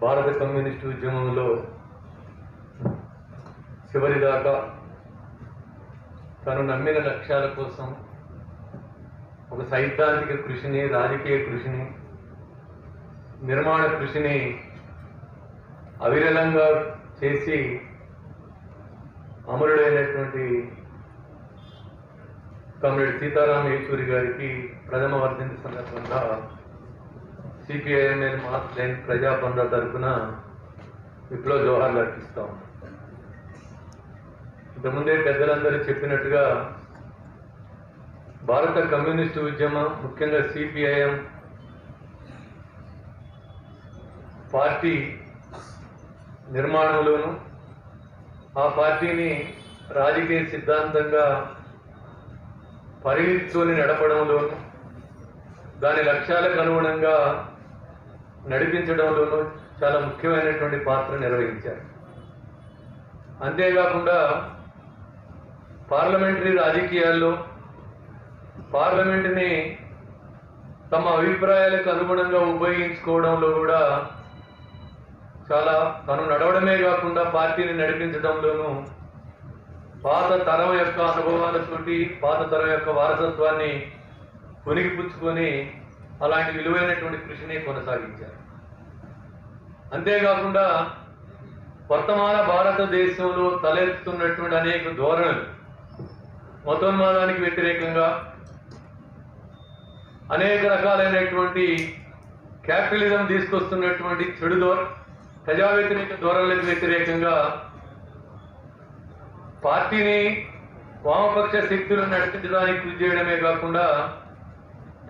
భారత కమ్యూనిస్టు ఉద్యమంలో చివరిదాకా తను నమ్మిన లక్ష్యాల కోసం ఒక సైద్ధాంతిక కృషిని రాజకీయ కృషిని నిర్మాణ కృషిని అవిరళంగా చేసి అమరుడైనటువంటి కమ్రేడ్ సీతారాం యేచూరి గారికి ప్రథమ వర్ధంతి సందర్భంగా సిపిఐఎంఎల్ మార్క్స్ లైన్ ప్రజాబంధ తరఫున విప్లవ జోహార్లు అర్పిస్తాం ఇంతకుముందే పెద్దలందరూ చెప్పినట్టుగా భారత కమ్యూనిస్టు ఉద్యమం ముఖ్యంగా సిపిఐఎం పార్టీ నిర్మాణంలోను ఆ పార్టీని రాజకీయ సిద్ధాంతంగా పరిగెత్తుని నడపడంలోను దాని లక్ష్యాలకు అనుగుణంగా నడిపించడంలోనూ చాలా ముఖ్యమైనటువంటి పాత్ర నిర్వహించారు. అంతేకాకుండా పార్లమెంటరీ రాజకీయాల్లో పార్లమెంటుని తమ అభిప్రాయాలకు అనుగుణంగా ఉపయోగించుకోవడంలో కూడా చాలా తను నడవడమే కాకుండా పార్టీని నడిపించడంలోనూ పాత తరం యొక్క అనుభవాలతోటి పాత తరం యొక్క వారసత్వాన్ని పునిగిపుచ్చుకొని అలాంటి విలువైనటువంటి కృషిని కొనసాగించారు. అంతేకాకుండా వర్తమాన భారతదేశంలో తలెత్తుతున్నటువంటి అనేక ధోరణులు మతోన్మాదానికి వ్యతిరేకంగా అనేక రకాలైనటువంటి క్యాపిటలిజం తీసుకొస్తున్నటువంటి చెడు ధోర ప్రజా వ్యతిరేక ధోరణులకు వ్యతిరేకంగా పార్టీని వామపక్ష శక్తులను నడిపించడానికి కృషి చేయడమే కాకుండా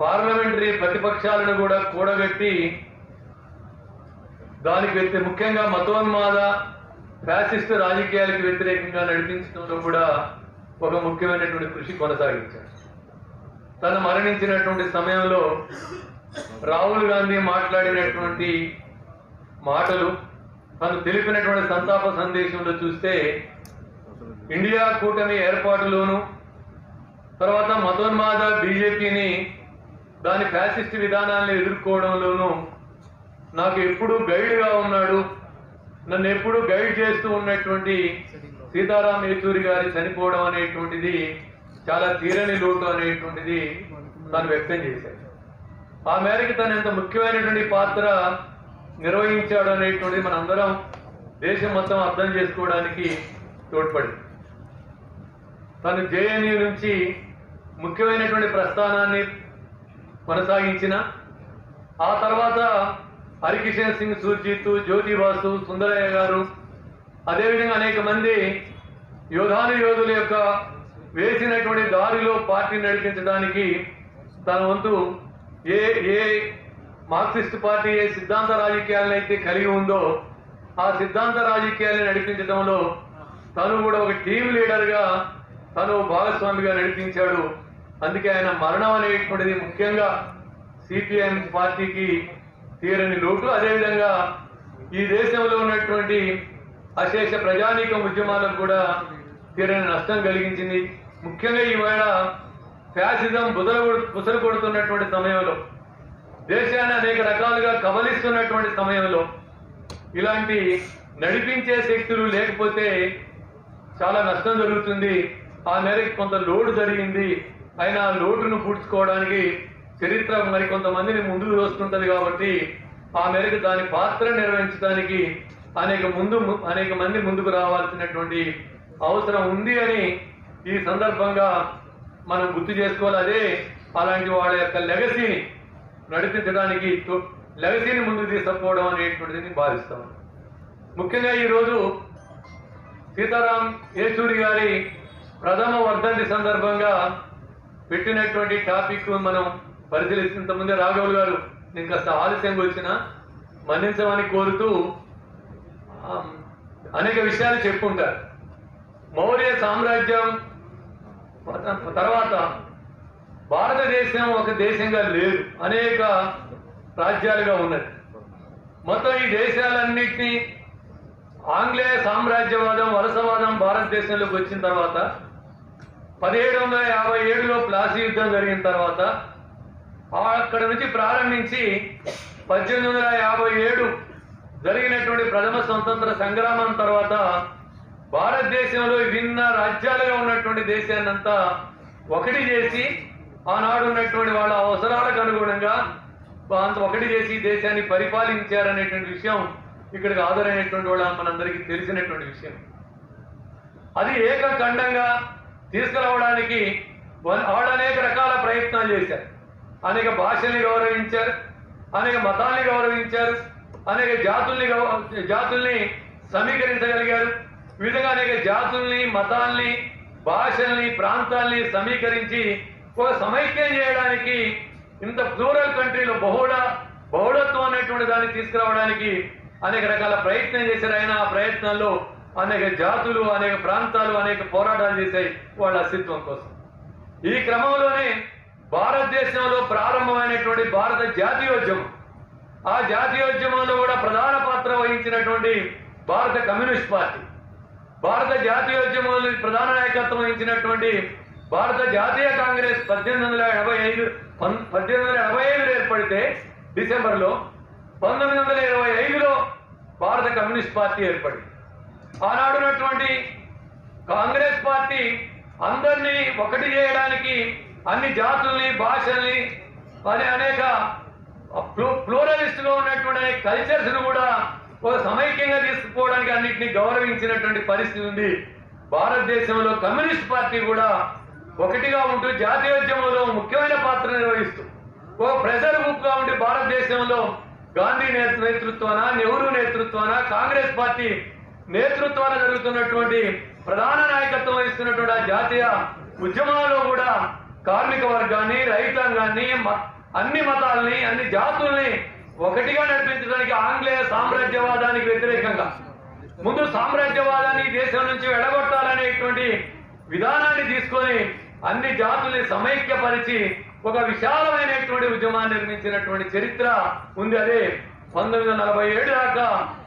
పార్లమెంటరీ ప్రతిపక్షాలను కూడా కూడగట్టి దానికి వ్యతి ముఖ్యంగా మతోన్మాద ఫ్యాసిస్ట్ రాజకీయాలకు వ్యతిరేకంగా నడిపించడంలో కూడా ఒక ముఖ్యమైనటువంటి కృషి కొనసాగించారు. తను మరణించినటువంటి సమయంలో రాహుల్ గాంధీ మాట్లాడినటువంటి మాటలు తను తెలిపినటువంటి సంతాప సందేశంలో చూస్తే ఇండియా కూటమి ఏర్పాటులోను తర్వాత మతోన్మాద బీజేపీని దాని ఫ్యాసిస్ట్ విధానాన్ని ఎదుర్కోవడంలోనూ నాకు ఎప్పుడు గైడ్గా ఉన్నాడు. నన్ను ఎప్పుడు గైడ్ చేస్తూ ఉన్నటువంటి సీతారాం యేచూరి గారి చనిపోవడం అనేటువంటిది చాలా తీరని లోటు అనేటువంటిది తను వ్యక్తం చేశాడు. ఆ మేరకు తను ఎంత ముఖ్యమైనటువంటి పాత్ర నిర్వహించాడు అనేటువంటిది మనందరం దేశం మొత్తం అర్థం చేసుకోవడానికి తోడ్పడింది. తను జేఎన్యూ నుంచి ముఖ్యమైనటువంటి ప్రస్థానాన్ని కొనసాగించిన. ఆ తర్వాత హరికిషన్ సింగ్ సూర్జిత్ జ్యోతి బాసు సుందరయ్య గారు అదేవిధంగా అనేక మంది యోధాను యోధుల యొక్క వేసినటువంటి దారిలో పార్టీ నడిపించడానికి తన వంతు ఏ ఏ మార్క్సిస్ట్ పార్టీ ఏ సిద్ధాంత రాజకీయాలను అయితే కలిగి ఉందో ఆ సిద్ధాంత రాజకీయాలను నడిపించడంలో తను కూడా ఒక టీం లీడర్గా తను భాగస్వామిగా నడిపించాడు. అందుకే ఆయన మరణం అనేటువంటిది ముఖ్యంగా సిపిఎం పార్టీకి తీరని లోటు. అదేవిధంగా ఈ దేశంలో ఉన్నటువంటి అశేష ప్రజానీక ఉద్యమాలకు కూడా తీరని నష్టం కలిగించింది. ముఖ్యంగా ఈవేళ ఫ్యాసిజం బుదల బుసలు కొడుతున్నటువంటి సమయంలో దేశాన్ని అనేక రకాలుగా కబలిస్తున్నటువంటి సమయంలో ఇలాంటి నడిపించే శక్తులు లేకపోతే చాలా నష్టం జరుగుతుంది. ఆ మేరకు కొంత లోటు జరిగింది. అయినా లోటును పూడ్చుకోవడానికి చరిత్ర మరి కొంతమందిని ముందుకు వస్తుంటది కాబట్టి ఆ మేరకు దాని పాత్ర నిర్వహించడానికి అనేక ముందు అనేక మంది ముందుకు రావాల్సినటువంటి అవసరం ఉంది అని ఈ సందర్భంగా మనం గుర్తు చేసుకోవాలి. అదే అలాంటి వాళ్ళ యొక్క లెగసీని నడిపించడానికి లెగసీని ముందుకు తీసుకుపోవడం అనేటువంటిది భావిస్తాం. ముఖ్యంగా ఈరోజు సీతారాం యేచూరి గారి ప్రథమ వర్ధంతి సందర్భంగా పెట్టినటువంటి టాపిక్ మనం పరిశీలిస్తున్న ముందే రాఘవులు గారు నేను కాస్త ఆలస్యంగా వచ్చిన మన్నించమని కోరుతూ అనేక విషయాలు చెప్పుకుంటారు మౌర్య సామ్రాజ్యం తర్వాత భారతదేశం ఒక దేశంగా లేదు అనేక రాజ్యాలుగా ఉన్నది. మొత్తం ఈ దేశాలన్నింటినీ ఆంగ్లేయ సామ్రాజ్యవాదం వలసవాదం భారతదేశంలోకి వచ్చిన తర్వాత పదిహేడు వందల యాభై ఏడులో ప్లాసీ యుద్ధం జరిగిన తర్వాత అక్కడ నుంచి ప్రారంభించి పద్దెనిమిది వందల యాభై ఏడు జరిగినటువంటి ప్రథమ స్వతంత్ర సంగ్రామం తర్వాత భారతదేశంలో విభిన్న రాజ్యాలుగా ఉన్నటువంటి దేశాన్నంతా ఒకటి చేసి ఆనాడు ఉన్నటువంటి వాళ్ళ అవసరాలకు అనుగుణంగా అంత ఒకటి చేసి దేశాన్ని పరిపాలించారనేటువంటి విషయం ఇక్కడికి ఆదరైనటువంటి వాళ్ళ మనందరికీ తెలిసినటువంటి విషయం. అది ఏకఖండంగా తీసుకురావడానికి వాళ్ళు అనేక రకాల ప్రయత్నాలు చేశారు. అనేక భాషల్ని గౌరవించారు. అనేక మతాల్ని గౌరవించారు. అనేక జాతుల్ని గౌ- జాతుల్ని సమీకరించగలిగారు. విధంగా అనేక జాతుల్ని మతాల్ని భాషల్ని ప్రాంతాల్ని సమీకరించి ఒక సమైక్యం చేయడానికి ఇంత ప్లూరల్ కంట్రీలో బహుళ బహుళత్వం అనేటువంటి దాన్ని తీసుకురావడానికి అనేక రకాల ప్రయత్నం చేశారు. ఆయన ఆ ప్రయత్నాల్లో అనేక జాతులు అనేక ప్రాంతాలు అనేక పోరాటాలు చేశాయి వాళ్ళ అస్తిత్వం కోసం. ఈ క్రమంలోనే భారతదేశంలో ప్రారంభమైనటువంటి భారత జాతీయోద్యమం ఆ జాతీయోద్యమంలో కూడా ప్రధాన పాత్ర వహించినటువంటి భారత కమ్యూనిస్ట్ పార్టీ భారత జాతీయోద్యమంలో ప్రధాన నాయకత్వం వహించినటువంటి భారత జాతీయ కాంగ్రెస్ పద్దెనిమిది వందల ఎనభై ఐదు పద్దెనిమిది వందల ఎనభై ఐదులో ఏర్పడితే డిసెంబర్లో పంతొమ్మిది వందల ఇరవై ఐదులో భారత కమ్యూనిస్ట్ పార్టీ ఏర్పడింది. ఆనాడున్నటువంటి కాంగ్రెస్ పార్టీ అందరినీ ఒకటి చేయడానికి అన్ని జాతుల్ని భాషల్ని అనే అనేక ప్లూరలిస్ట్ ఉన్నటువంటి అనేక కూడా ఒక సమైక్యంగా తీసుకుపోవడానికి అన్నింటినీ గౌరవించినటువంటి పరిస్థితి ఉంది. భారతదేశంలో కమ్యూనిస్ట్ పార్టీ కూడా ఒకటిగా ఉంటూ జాతీయోద్యమంలో ముఖ్యమైన పాత్ర నిర్వహిస్తూ ఓ ప్రెజర్ గ్రూప్గా ఉండి భారతదేశంలో గాంధీ నేతృత్వాన నెహ్రూ నేతృత్వాన కాంగ్రెస్ పార్టీ నేతృత్వాన జరుగుతున్నటువంటి ప్రధాన నాయకత్వం వహిస్తున్నటువంటి ఆ జాతీయ ఉద్యమాల్లో కూడా కార్మిక వర్గాన్ని రైతాంగాన్ని మ- అన్ని మతాల్ని అన్ని జాతుల్ని ఒకటిగా నడిపించడానికి ఆంగ్లేయ సామ్రాజ్యవాదానికి వ్యతిరేకంగా. ముందు సామ్రాజ్యవాదాన్ని దేశం నుంచి వెడగొట్టాలనేటువంటి విధానాన్ని తీసుకొని అన్ని జాతుల్ని సమైక్యపరిచి ఒక విశాలమైనటువంటి ఉద్యమాన్ని నిర్మించినటువంటి చరిత్ర ఉంది. అదే పంతొమ్మిది వందల నలభై ఏడు దాకా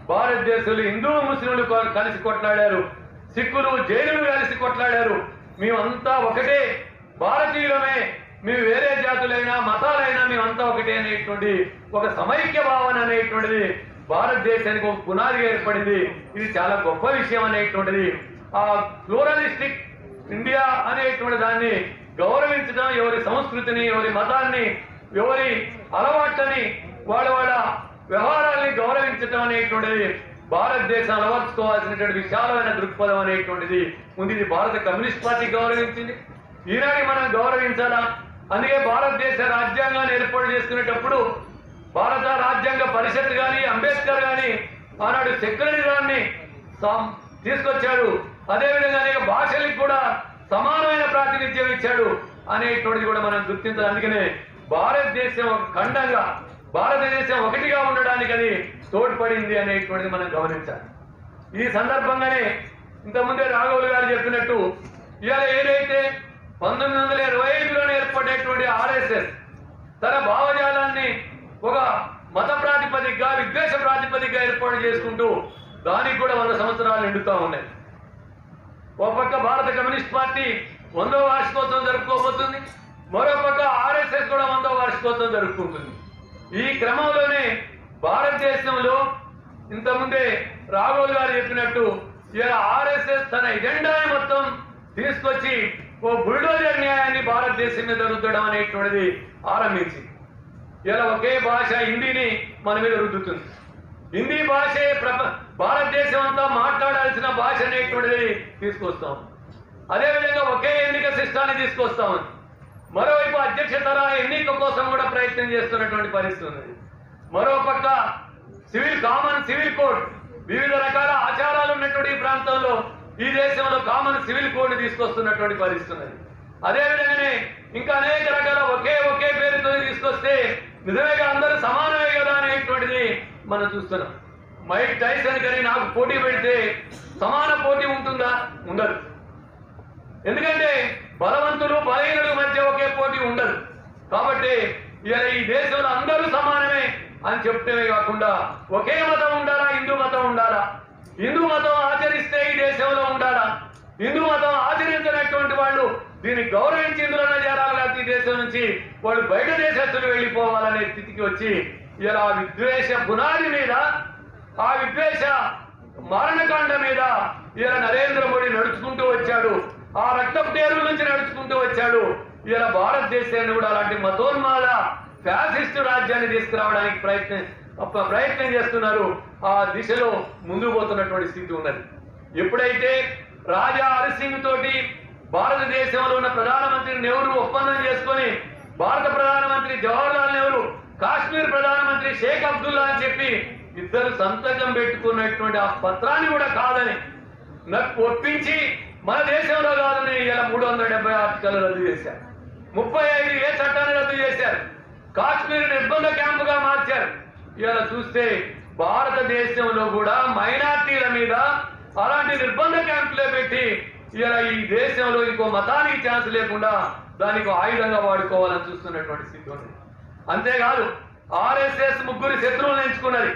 భారతదేశంలో హిందూ ముస్లింలు కలిసి కొట్లాడారు. సిక్కులు జైనులు కలిసి కొట్లాడారు. మేమంతా ఒకటే. భారతీయులమే. మేము వేరే జాతులైనా మతాలైనా మేమంతా ఒకటే అనేటువంటి ఒక సమైక్య భావన అనేటువంటిది భారతదేశానికి ఒక పునాది ఏర్పడింది. ఇది చాలా గొప్ప విషయం అనేటువంటిది. ఆ ప్లూరలిస్టిక్ ఇండియా అనేటువంటి దాన్ని గౌరవించడం ఎవరి సంస్కృతిని ఎవరి మతాన్ని ఎవరి అలవాట్లని వాళ్ళ వాళ్ళ వ్యవహారాల్ని గౌరవించటం అనేటువంటిది భారతదేశం అలవర్చుకోవాల్సినటువంటి విశాలమైన దృక్పథం అనేటువంటిది. ఉంది ఇది భారత కమ్యూనిస్ట్ పార్టీ గౌరవించింది. ఈనాటి మనం గౌరవించాలా? అందుకే భారతదేశ రాజ్యాంగాన్ని ఏర్పాటు చేసుకునేటప్పుడు భారత రాజ్యాంగ పరిషత్ కానీ అంబేద్కర్ కానీ ఆనాడు సెక్యులరిజాన్ని తీసుకొచ్చాడు. అదేవిధంగా అనేక భాషలకు కూడా సమానమైన ప్రాతినిధ్యం ఇచ్చాడు అనేటువంటిది కూడా మనం గుర్తించాలి. అందుకనే భారతదేశం ఒక ఖండంగా భారతదేశం ఒకటిగా ఉండడానికి అది తోడ్పడింది అనేటువంటిది మనం గమనించాలి. ఈ సందర్భంగానే ఇంతకుముందే రాఘవులు గారు చెప్పినట్టు ఇవాళ ఏదైతే పంతొమ్మిది వందల ఇరవై ఐదులోనే ఏర్పడేటువంటి ఆర్ఎస్ఎస్ తన భావజాలాన్ని ఒక మత ప్రాతిపదికగా విద్వేష ప్రాతిపదికగా ఏర్పాటు చేసుకుంటూ దానికి కూడా వంద సంవత్సరాలు నిండుతూ ఉన్నాయి. ఒక పక్క భారత కమ్యూనిస్ట్ పార్టీ వందో వార్షికోత్సవం జరుపుకోబోతుంది మరో పక్క ఆర్ఎస్ఎస్ కూడా వందో వార్షికోత్సవం జరుపుకుంటుంది. ఈ క్రమంలోనే భారతదేశంలో ఇంతకుముందే రాఘవులు గారు చెప్పినట్టు ఇలా ఆర్ఎస్ఎస్ తన ఎజెండాని మొత్తం తీసుకొచ్చి ఓ బుల్డోజర్ న్యాయాన్ని భారతదేశం మీద రుద్దడం అనేటువంటిది ఆరంభించింది. ఇలా ఒకే భాష హిందీని మన మీద రుద్దుతుంది. హిందీ భాషే ప్రప భారతదేశం అంతా మాట్లాడాల్సిన భాష అనేటువంటిది తీసుకొస్తాం. అదేవిధంగా ఒకే ఎన్నిక సిస్టాన్ని తీసుకొస్తాం. మరోవైపు అధ్యక్ష తరహా ఎన్నిక కోసం కూడా ప్రయత్నం చేస్తున్నటువంటి పరిస్థితి ఉన్నది. మరో పక్క సివిల్ కామన్ సివిల్ కోడ్ వివిధ రకాల ఆచారాలు ఉన్నటువంటి ఈ ప్రాంతంలో ఈ దేశంలో కామన్ సివిల్ కోడ్ తీసుకొస్తున్నటువంటి పరిస్థితి ఉన్నది. అదే విధంగానే ఇంకా అనేక రకాల ఒకే ఒకే పేరుతో తీసుకొస్తే నిజమేగా అందరూ సమానమే కదా అనేటువంటిది మనం చూస్తున్నాం. మైక్ టైసన్ కానీ నాకు పోటీ పెడితే సమాన పోటీ ఉంటుందా? ఉండదు. ఎందుకంటే బలవంతులు బలహీనుల మధ్య ఒకే పోటీ ఉండదు. కాబట్టి ఇవాళ ఈ దేశంలో అందరూ సమానమే అని చెప్తేనే కాకుండా ఒకే మతం ఉండాలా హిందూ మతం ఉండాలా? హిందూ మతం ఆచరిస్తే ఈ దేశంలో ఉండాలా? హిందూ మతం ఆచరించినటువంటి వాళ్ళు దీన్ని గౌరవించి ఇందులోనే చేరాలి ఈ దేశం నుంచి వాళ్ళు బయట దేశస్తులు వెళ్ళిపోవాలనే స్థితికి వచ్చి ఇలా ఆ విద్వేష పునాది మీద ఆ విద్వేష మారణకాండ మీద ఇలా నరేంద్ర మోడీ నడుచుకుంటూ వచ్చాడు. ఆ రక్తపు టేరుల నుంచి నడుచుకుంటూ ఇలా భారతదేశాన్ని కూడా అలాంటి మతోన్మాద ఫ్యాసిస్ట్ రాజ్యాన్ని తీసుకురావడానికి ప్రయత్నం ప్రయత్నం చేస్తున్నారు. ఆ దిశలో ముందుకు పోతున్నటువంటి స్థితి ఉన్నది. ఎప్పుడైతే రాజా హరిసింగ్ తోటి భారతదేశంలో ఉన్న ప్రధానమంత్రి నెహ్రూ ఒప్పందం చేసుకొని భారత ప్రధానమంత్రి జవహర్లాల్ నెహ్రూ కాశ్మీర్ ప్రధానమంత్రి షేక్ అబ్దుల్లా అని చెప్పి ఇద్దరు సంతకం పెట్టుకున్నటువంటి ఆ పత్రాన్ని కూడా కాదని నాకు ఒప్పించి మన దేశంలో కాదని ఇలా మూడు వందల డెబ్బై ఆర్టికల్ రద్దు చేశారు. ముప్పై ఐదు ఏ చట్టాన్ని రద్దు చేశారు? కాశ్మీర్ నిర్బంధ క్యాంపుగా మార్చారు. ఇలా చూస్తే భారతదేశంలో కూడా మైనార్టీల మీద అలాంటి నిర్బంధ క్యాంపులే పెట్టి ఇలా ఈ దేశంలో ఇంకో మతానికి ఛాన్స్ లేకుండా దానికి ఆయుధంగా వాడుకోవాలని చూస్తున్నటువంటి స్థితి ఉంది అంతేకాదు ఆర్ఎస్ఎస్ ముగ్గురు శత్రువులు ఎంచుకున్నది.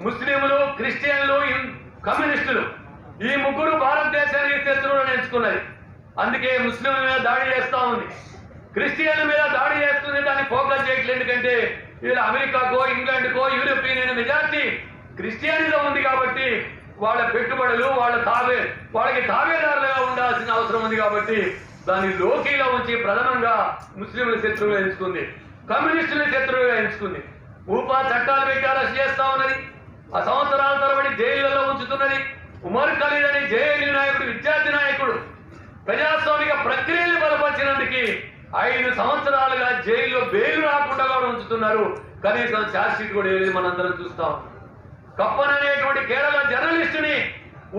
ముస్లింలు క్రిస్టియన్లు ఇన్- కమ్యూనిస్టులు. ఈ ముగ్గురు భారతదేశానికి శత్రువులను ఎంచుకున్నది అందుకే ముస్లింల మీద దాడి చేస్తూ ఉంది. క్రిస్టియన్ల మీద దాడి చేస్తుంది దాన్ని ఫోకస్ చేయట్లేదు. ఎందుకంటే వీళ్ళు అమెరికాకో ఇంగ్లాండ్కో యూరోపియన్ మెజార్టీ క్రిస్టియానిజం ఉంది కాబట్టి వాళ్ళ పెట్టుబడులు వాళ్ళ తావే వాళ్ళకి తావేదారులుగా ఉండాల్సిన అవసరం ఉంది కాబట్టి దాన్ని లోకీలో ఉంచి ప్రధానంగా ముస్లింల శత్రువుగా ఎంచుకుంది. కమ్యూనిస్టుల శత్రువుగా ఎంచుకుంది. ఊపా చట్టాలు పెట్టి అరెస్ట్ చేస్తా ఉన్నది. ఆ సంవత్సరాల తరబడి జైళ్ళలో ఉంచుతున్నది. ఉమర్ ఖలీద్ అని జేఎన్యు నాయకుడు విద్యార్థి నాయకుడు ప్రజాస్వామిక ప్రక్రియలు బలపరిచినందుకు ఐదు సంవత్సరాలుగా జైల్లో బెయిల్ రాకుండా కూడా ఉంచుతున్నారు. కనీసం ఛార్జ్షీట్ కూడా ఏది మనందరం చూస్తాం. కప్పన్ అనేటువంటి కేరళ జర్నలిస్టుని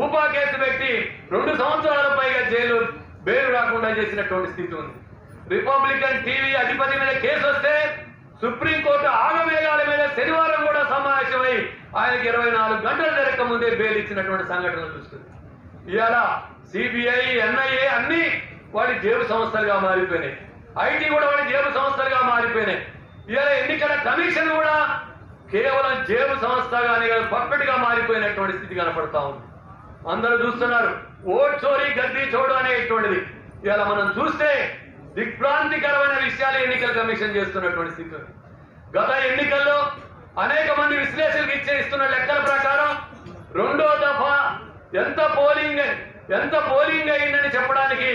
ఊపా కేసు పెట్టి రెండు సంవత్సరాల పైగా జైలు బెయిల్ రాకుండా చేసినటువంటి స్థితి ఉంది. రిపబ్లికన్ టీవీ అధిపతి మీద కేసు వస్తే సుప్రీంకోర్టు ఆగమేఘాల మీద శనివారం కూడా సమావేశమై ఆయనకి ఇరవై నాలుగు గంటల జరగక ముందే బెయిల్ ఇచ్చినటువంటి సంఘటనలు చూస్తుంది ఇవాళ సిబిఐ ఎన్ఐఏ అన్ని వాడి జేబు సంస్థలుగా మారిపోయినాయి. ఐటీ కూడా వాడి జేబు సంస్థలుగా మారిపోయినాయి. ఇవాళ ఎన్నికల కమిషన్ కూడా కేవలం జేబు సంస్థగానే కానీ పర్ఫెక్ట్ మారిపోయినటువంటి స్థితి కనపడతా ఉంది. అందరూ చూస్తున్నారు ఓట్ చోరీ గద్దీ చోడు అనేటువంటిది. ఇవాళ మనం చూస్తే దిగ్భ్రాంతికరమైన విషయాలు ఎన్నికల కమిషన్ చేస్తున్నటువంటి స్థితి. గత ఎన్నికల్లో అనేక మంది విశ్లేషకులు ఇచ్చే ఇస్తున్న లెక్కల ప్రకారం రెండో దఫా ఎంత పోలింగ్ ఎంత పోలింగ్ అయిందని చెప్పడానికి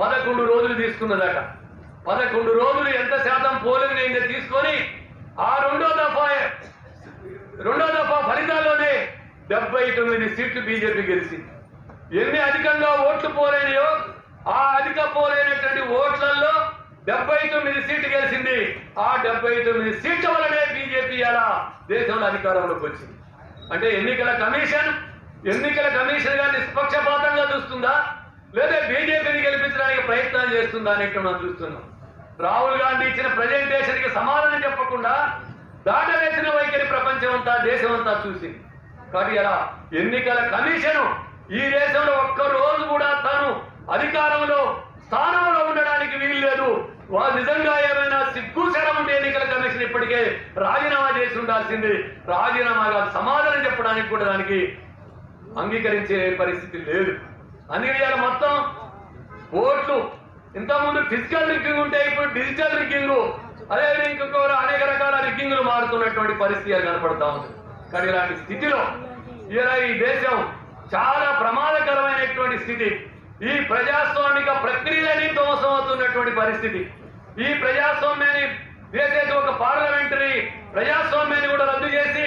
పదకొండు రోజులు తీసుకున్నదట. పదకొండు రోజులు ఎంత శాతం పోలింగ్ అయిందో తీసుకొని ఆ రెండో దఫా రెండో దఫా ఫలితాల్లోనే డెబ్బై తొమ్మిది సీట్లు బీజేపీ గెలిచింది. ఎన్ని అధికంగా ఓట్లు పోలేనియో ఆ అధిక పోలైనటువంటి ఓట్లలో డెబ్బై తొమ్మిది సీట్లు గెలిచింది. ఆ డెబ్బై తొమ్మిది సీట్ల వల్లనే బీజేపీ అలా దేశంలో అధికారంలోకి వచ్చింది. అంటే ఎన్నికల కమిషన్ ఎన్నికల కమిషన్గా నిష్పక్షపాతంగా చూస్తుందా? లేదా బీజేపీని గెలిపించడానికి ప్రయత్నాలు చేస్తుందా అనేట్టు మనం చూస్తున్నాం. రాహుల్ గాంధీ ఇచ్చిన ప్రజెంటేషన్కి సమాధానం చెప్పకుండా దాటవేసిన వైఖరి ప్రపంచం అంతా దేశం అంతా చూసింది. కాబట్టి అలా ఎన్నికల కమిషన్ ఈ దేశంలో ఒక్క రోజు కూడా తాను అధికారంలో స్థానంలో ఉండడానికి వీలు లేదు వారు నిజంగా ఏమైనా సిగ్గు శరం ఉంటే ఎన్నికల కమిషన్ ఇప్పటికే రాజీనామా చేసి ఉండాల్సింది. రాజీనామాగా సమాధానం చెప్పడానికి కూడా దానికి అంగీకరించే పరిస్థితి లేదు. అందుకే ఇవాళ మొత్తం ఓట్లు ఇంతకుముందు ఫిజికల్ రిగ్గింగ్ ఉంటే ఇప్పుడు డిజిటల్ రిగ్గింగ్ అదే ఇంకొక అనేక రకాల రిగ్గింగ్లు మారుతున్నటువంటి పరిస్థితి కనపడతా ఉంది. కానీ ఇలాంటి స్థితిలో ఇలా ఈ దేశం చాలా ప్రమాదకరమైనటువంటి స్థితి. ఈ ప్రజాస్వామిక ప్రక్రియలని ధ్వంసం అవుతున్నటువంటి పరిస్థితి. ఈ ప్రజాస్వామ్యాన్ని దేశేసి ఒక పార్లమెంటరీ ప్రజాస్వామ్యాన్ని కూడా రద్దు చేసి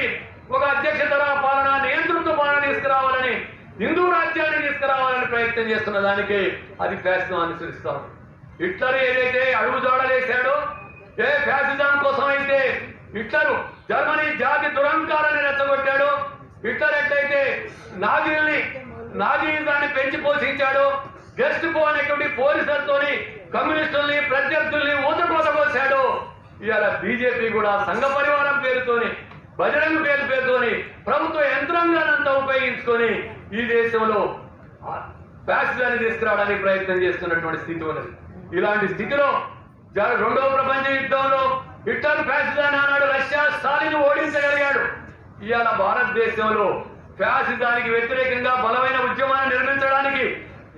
ఒక అధ్యక్షతర పాలన నియంతృత్వ పాలన తీసుకురావాలని హిందూ రాజ్యాన్ని తీసుకురావాలని ప్రయత్నం చేస్తున్న దానికి అది ఫ్యాసిజం అనుసరిస్తాం. హిట్లర్ ఏదైతే అడుగు జోడలేశాడో ఏ ఫ్యాసిజం కోసం అయితే హిట్లర్ జర్మనీ జాతి దురంకారాన్ని రెచ్చగొట్టాడో హిట్లర్ ఎట్లయితే నాగిల్ని నాగేంద్రాన్ని పెంచి పోషించాడు. గెస్ట్ పో అనేటువంటి పోలీసులతోని కమ్యూనిస్టుల్ని ప్రత్యర్థుల్ని ఊతకోత పోసాడో ఇవాళ బీజేపీ కూడా సంఘ పరివారం పేరుతోని బజరంగ పేరు పేరుతోని ప్రభుత్వ యంత్రాంగానంతా ఉపయోగించుకొని ఈ దేశంలో ఫ్యాసిజాన్ని తీసుకురావడానికి ప్రయత్నం చేస్తున్నటువంటి స్థితి ఉన్నది. ఇలాంటి స్థితిలో రెండవ ప్రపంచ యుద్ధంలో హిట్లర్ ఫ్యాసిజాన్ని ఆనాడు రష్యా స్టాలిన్ ఓడించగలిగాడు. ఇవాళ భారతదేశంలో ఫ్యాసిజానికి వ్యతిరేకంగా బలమైన ఉద్యమాన్ని నిర్మించడానికి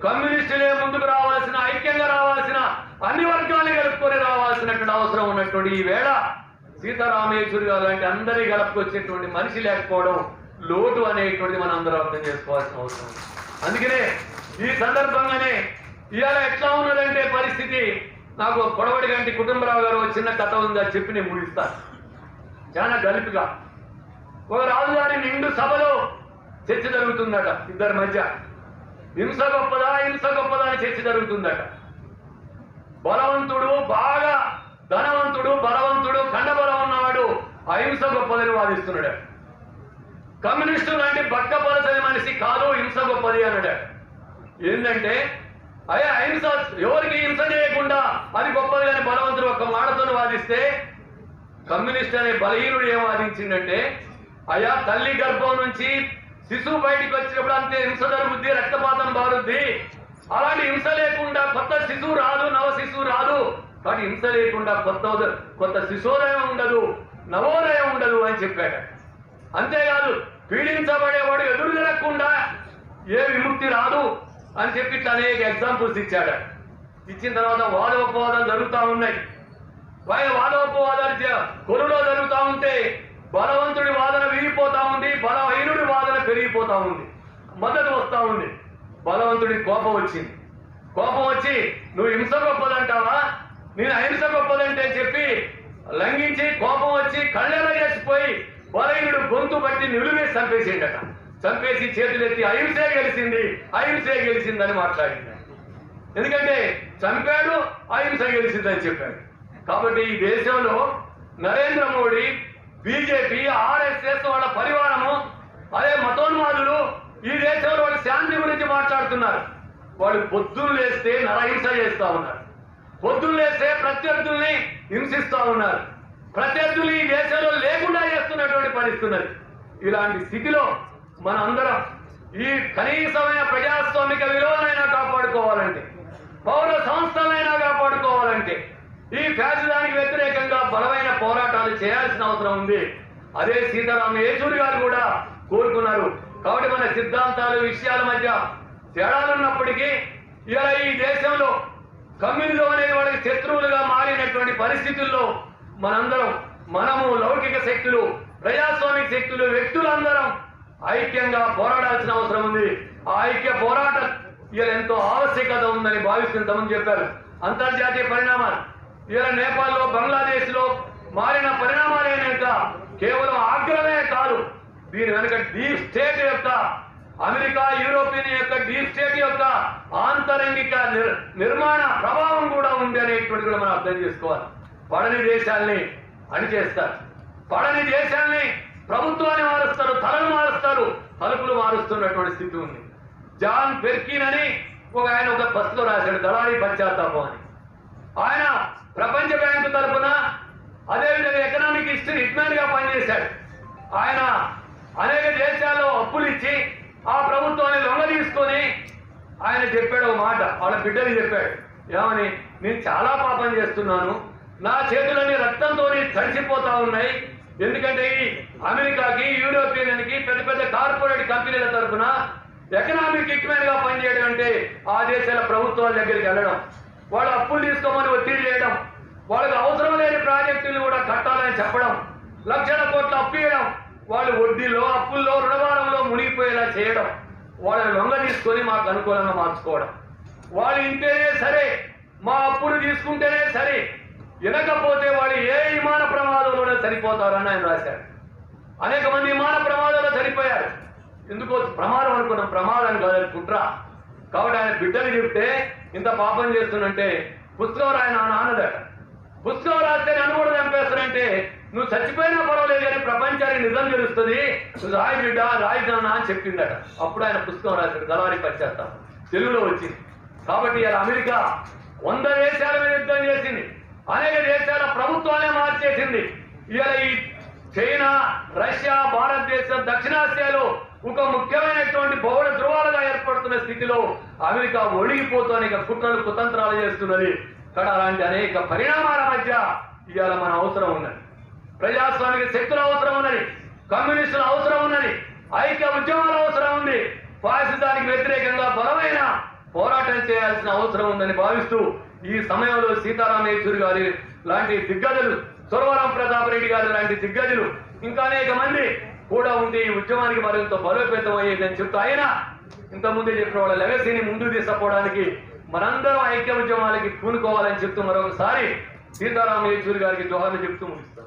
కమ్యూనిస్టులే ముందుకు రావాల్సిన ఐక్యంగా రావాల్సిన అన్ని వర్గాలు కలుపుకొని రావాల్సినటువంటి అవసరం ఉన్నటువంటి ఈ వేళ సీతారామేశ్వరి గారు లాంటి అందరి గడపకొచ్చేటువంటి మనిషి లేకపోవడం లోటు అనేటువంటిది మనం అందరూ అర్థం చేసుకోవాల్సిన అవసరం అందుకనే ఈ సందర్భంగానే ఇవాళ ఎట్లా ఉన్నదంటే పరిస్థితి నాకు పొడవడి గంటి కుటుంబరావు గారు ఒక చిన్న కథ ఉందా చెప్పి నేను ముగిస్తాను. చాలా గలుపుగా. ఒక రాజుగారి నిండు సభలో చర్చ జరుగుతుందట ఇద్దరి మధ్య. హింస గొప్పదా హింస గొప్పదా అని చర్చ జరుగుతుందట. బలవంతుడు బాగా ధనవంతుడు బలవంతుడు కండబలం ఉన్నవాడు అహింస గొప్పదని వాదిస్తున్నాడు. కమ్యూనిస్టు లాంటి బట్టపరచని మనిషి కాదు హింస గొప్పది అన్నాడు. ఏంటంటే అయ్యా అహింస ఎవరికి హింస చేయకుండా అది గొప్పది అని బలవంతుడు ఒక్క మాటతో వాదిస్తే కమ్యూనిస్ట్ అనే బలహీనుడు ఏం వాదించిందంటే అయ్యా తల్లి గర్భం నుంచి శిశువు బయటికి వచ్చినప్పుడు అంతే హింస జరుగుద్ది రక్తపాతం బారుద్ది అలాంటి హింస లేకుండా కొత్త శిశువు రాదు నవ శిశువు రాదు. కానీ హింస లేకుండా కొత్త కొత్త శిశోదయం ఉండదు నవోదయం ఉండదు అని చెప్పాడు. అంతేకాదు పీడించబడేవాడు ఎదురు తిరగకుండా ఏ విముక్తి రాదు అని చెప్పి అనేక ఎగ్జాంపుల్స్ ఇచ్చాడు. ఇచ్చిన తర్వాత వాదోపవాదాలు జరుగుతూ ఉన్నాయి. వాయ వాదోపవాదాలు జ- కొలులో జరుగుతూ ఉంటే బలవంతుడి వాదన విరిగిపోతా ఉంది బలహీనుడి వాదన పెరిగిపోతా ఉంది మద్దతు వస్తూ ఉంది. బలవంతుడికి కోపం వచ్చింది. కోపం వచ్చి నువ్వు హింస గొప్పదంటావా? నేను అహింస గొప్పదంటే చెప్పి లంఘించి కోపం వచ్చి కళ్ళెలా చేసిపోయి బలహీనుడు గొంతు బట్టి నిలువేసి చంపేసిండట. చంపేసి చేతులెత్తి అహింసే గెలిచింది అహింసే గెలిచిందని మాట్లాడింది. ఎందుకంటే చంపాడు అహింస గెలిచిందని చెప్పాడు. కాబట్టి ఈ దేశంలో నరేంద్ర మోడీ బీజేపీ ఆర్ఎస్ఎస్ వాళ్ళ పరివారము అదే మతోన్మాదులు ఈ దేశంలో వాళ్ళు శాంతి గురించి మాట్లాడుతున్నారు. వాళ్ళు పొద్దున్న లేస్తే నరహింస చేస్తా ఉన్నారు. పొద్దున్న లేస్తే ప్రత్యర్థుల్ని హింసిస్తా ఉన్నారు. ప్రత్యర్థులు ఈ దేశంలో లేకుండా చేస్తున్నటువంటి పరిస్థితున్నది ఇలాంటి స్థితిలో మన అందరం ఈ కనీసమైన ప్రజాస్వామిక విలువలైనా కాపాడుకోవాలంటే పౌర సంస్థలైనా కాపాడుకోవాలంటే ఈ ఫ్యాసిజానికి వ్యతిరేకంగా బలమైన పోరాటాలు చేయాల్సిన అవసరం ఉంది. అదే సీతారాం యేచూరి గారు కూడా కోరుకున్నారు. కాబట్టి మన సిద్ధాంతాలు విషయాల మధ్య తేడాలున్నప్పటికీ ఇలా ఈ దేశంలో కమ్యూనిజం అనేది వాళ్ళకి శత్రువులుగా మారినటువంటి పరిస్థితుల్లో మనందరం మనము లౌకిక శక్తులు ప్రజాస్వామిక శక్తులు వ్యక్తులందరం ఐక్యంగా పోరాడాల్సిన అవసరం ఉంది. ఆ ఐక్య పోరాటం ఇలా ఎంతో ఆవశ్యకత ఉందని భావిస్తుంటామని చెప్పారు. అంతర్జాతీయ పరిణామాలు. ఇలా నేపాల్లో బంగ్లాదేశ్లో మారిన పరిణామాలేనాక కేవలం ఆగ్రహమే కాదు. దీని వెనుక డీప్ స్టేట్ యొక్క అమెరికా యూరోపియన్ యొక్క డీప్ స్టేట్ యొక్క ఆంతరంగిక నిర్- నిర్మాణ ప్రభావం కూడా ఉంది అనేటువంటి కూడా మనం అర్థం చేసుకోవాలి. పడని దేశాల్ని అణిచేస్తారు. పడని దేశాల్ని ప్రభుత్వాన్ని మారుస్తారు తలను మారుస్తారు తలుపులు మారుస్తున్నటువంటి స్థితి ఉంది. జాన్ పెర్కిన్ అని ఒక ఆయన ఒక బస్సులో రాశాడు దళారీ పశ్చాత్తాపం అని ఆయన ప్రపంచ బ్యాంకు తరఫున అదేవిధంగా ఎకనామిక్ హిస్టరీ హిట్మ్యాన్గా పనిచేశాడు. ఆయన అనేక దేశాల్లో అప్పులు ఇచ్చి ఆ ప్రభుత్వాన్ని లొంగ తీసుకొని ఆయన చెప్పాడు ఒక మాట వాళ్ళ బిడ్డకి చెప్పాడు. ఏమని నేను చాలా పాపం చేస్తున్నాను. నా చేతులన్నీ రక్తంతో తడిసిపోతా ఉన్నాయి. ఎందుకంటే ఈ అమెరికాకి యూరోపియన్కి పెద్ద పెద్ద కార్పొరేట్ కంపెనీల తరఫున ఎకనామిక్ హిట్మెన్గా పనిచేయడం అంటే ఆ దేశాల ప్రభుత్వాల దగ్గరికి వెళ్ళడం. వాళ్ళు అప్పులు తీసుకోమని ఒత్తిడి చేయడం. వాళ్ళకి అవసరం లేని ప్రాజెక్టులు కూడా కట్టాలని చెప్పడం లక్షల కోట్ల అప్పు ఇవ్వడం వాళ్ళు వడ్డీలో అప్పుల్లో రుణభారంలో మునిగిపోయేలా చేయడం వాళ్ళని లొంగ తీసుకొని మాకు అనుకూలంగా మార్చుకోవడం. వాళ్ళు ఇంటేనే సరే మా అప్పులు తీసుకుంటేనే సరే వినకపోతే వాళ్ళు ఏ విమాన ప్రమాదంలోనే చనిపోతారని ఆయన రాశారు. అనేక మంది విమాన ప్రమాదంలో చనిపోయారు. ఎందుకో ప్రమాదం అనుకున్న ప్రమాదం కాదు కుట్ర. కాబట్టి ఆయన బిడ్డలు చెప్తే ఇంత పాపం చేస్తుందంటే పుస్తకం రాయన నాన్నదట? పుస్తకం రాస్తే నన్ను కూడా చంపేస్తానంటే నువ్వు చచ్చిపోయినా పర్వాలేదు కానీ ప్రపంచానికి నిజం తెలుస్తుంది. రాయి బిడ్డ రాయి నాన్న అని చెప్పిందట. అప్పుడు ఆయన పుస్తకం రాశాడు గలవారి పశ్చాత్తాపం తెలుగులో వచ్చింది. కాబట్టి ఇలా అమెరికా వంద దేశాల మీద యుద్ధం చేసింది. అనేక దేశాల ప్రభుత్వాలే మార్చేసింది. ఇవాళ ఈ చైనా రష్యా భారతదేశం దక్షిణాసియాలో ఒక ముఖ్యమైనటువంటి బహుళ ధృవాలుగా ఏర్పడుతున్న స్థితిలో అమెరికా ఒడిగిపోతూ అనేక కుట్రలు కుతంత్రాలు చేస్తున్నది. కడ అలాంటి అనేక పరిణామాల మధ్య ఇవాళ మన అవసరం ఉన్నది. ప్రజాస్వామిక శక్తుల అవసరం ఉన్నది. కమ్యూనిస్టుల అవసరం ఉన్నది. ఐక్య ఉద్యమాల అవసరం ఉంది. ఫాసిజానికి వ్యతిరేకంగా బలమైన పోరాటం చేయాల్సిన అవసరం ఉందని భావిస్తూ ఈ సమయంలో సీతారాం యేచూరి గారి లాంటి దిగ్గజులు సురవరం ప్రతాప్ రెడ్డి గారు లాంటి దిగ్గజులు ఇంకా అనేక మంది కూడా ఉండి ఈ ఉద్యమానికి మరింత బలోపేతం అయ్యేదని చెప్తూ ఆయన ఇంతకుముందే చెప్పిన వాళ్ళ లెగసీని ముందుకు తీసుకపోవడానికి మనందరం ఐక్య ఉద్యమాలకి పూనుకోవాలని చెప్తూ మరొకసారి సీతారామ యేచూరి గారికి జోహార్లు చెప్తూ ముగిస్తాం.